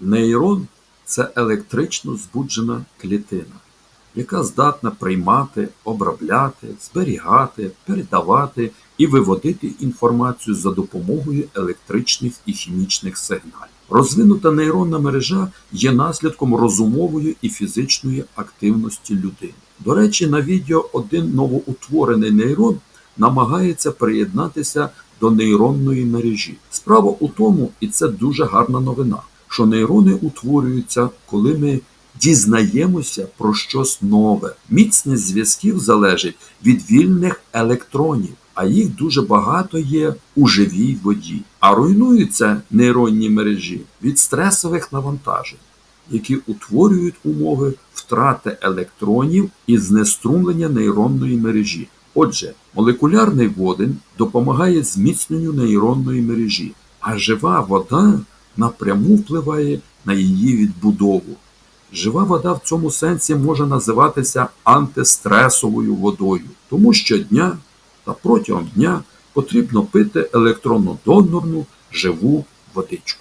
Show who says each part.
Speaker 1: Нейрон це електрично збуджена клітина, яка здатна приймати, обробляти, зберігати, передавати і виводити інформацію за допомогою електричних і хімічних сигналів. Розвинута нейронна мережа є наслідком розумової і фізичної активності людини. До речі, на відео один новоутворений нейрон намагається приєднатися до нейронної мережі. Справа у тому, і це дуже гарна новина, що нейрони утворюються, коли ми дізнаємося про щось нове. Міцність зв'язків залежить від вільних електронів, а їх дуже багато є у живій воді. А руйнуються нейронні мережі від стресових навантажень які утворюють умови втрати електронів і знеструмлення нейронної мережі. Отже, молекулярний водень допомагає зміцненню нейронної мережі, а жива вода напряму впливає на її відбудову. Жива вода в цьому сенсі може називатися антистресовою водою, тому щодня та протягом дня потрібно пити електронно-донорну живу водичку.